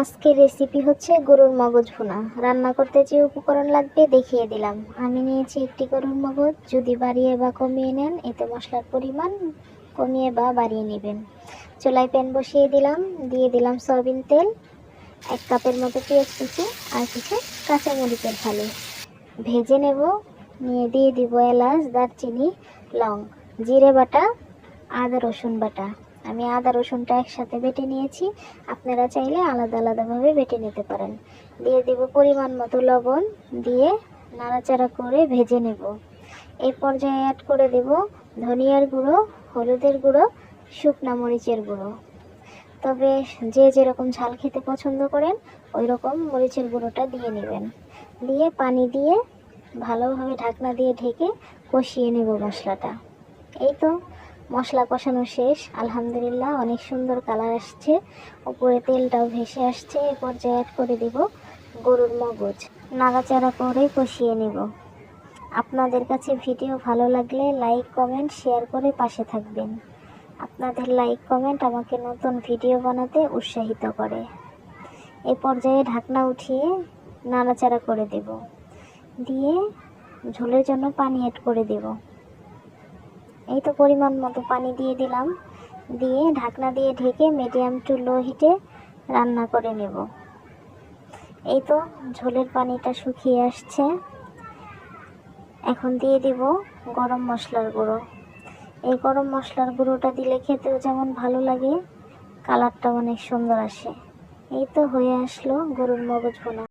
আজকের রেসিপি হচ্ছে গরুর মগজ ভুনা। রান্না করতে যে উপকরণ লাগবে দেখিয়ে দিলাম। আমি নিয়েছি একটি গরুর মগজ। যদি বাড়িয়ে বা কমিয়ে নেন, এতে মশলার পরিমাণ কমিয়ে বা বাড়িয়ে নেবেন। চুলায় প্যান বসিয়ে দিলাম। দিয়ে দিলাম সয়াবিন তেল, এক কাপের মতো পেঁয়াজ কুচি আর কিছু কাঁচামরিচের ফালি। ভেজে নেব। নিয়ে দিয়ে দিব এলাচ, দারচিনি, লং, জিরে বাটা, আদা রসুন বাটা। আমি আদা রসুনটা একসাথে বেটে নিয়েছি। আপনারা চাইলে আলাদা আলাদাভাবে বেটে নিতে পারেন। দিয়ে দেব পরিমাণ মতো লবণ দিয়ে নাড়াচাড়া করে ভেজে নেব। এই পর্যায়ে অ্যাড করে দেব ধনিয়ার গুঁড়ো, হলুদের গুঁড়ো, শুকনা মরিচের গুঁড়ো। তবে যে যেরকম ঝাল খেতে পছন্দ করেন ওই রকম মরিচের গুঁড়োটা দিয়ে নেবেন। দিয়ে পানি দিয়ে ভালোভাবে ঢাকনা দিয়ে ঢেকে কষিয়ে নেব মশলাটা। এই তো মশলা কষানো শেষ। আলহামদুলিল্লাহ, অনেক সুন্দর কালার আসছে। উপরে তেলটাও ভেসে আসছে। এ পর্যায়ে অ্যাড করে দিব গরুর মগজ। নাড়াচাড়া করে কষিয়ে নেব। আপনাদের কাছে ভিডিও ভালো লাগলে লাইক কমেন্ট শেয়ার করে পাশে থাকবেন। আপনাদের লাইক কমেন্ট আমাকে নতুন ভিডিও বানাতে উৎসাহিত করে। এ পর্যায়ে ঢাকনা উঠিয়ে নাড়াচাড়া করে দেব। দিয়ে ঝোলের জন্য পানি অ্যাড করে দেব। এই তো পরিমাণ মতো পানি দিয়ে দিলাম। দিয়ে ঢাকনা দিয়ে ঢেকে মিডিয়াম টু লো হিটে রান্না করে নেব। এই তো ঝোলের পানিটা শুকিয়ে আসছে। এখন দিয়ে দিব গরম মশলার গুঁড়ো। এই গরম মশলার গুঁড়োটা দিলে খেতেও যেমন ভালো লাগে কালারটা অনেক সুন্দর আসে। এই তো হয়ে আসলো গরুর মগজ ভোনা।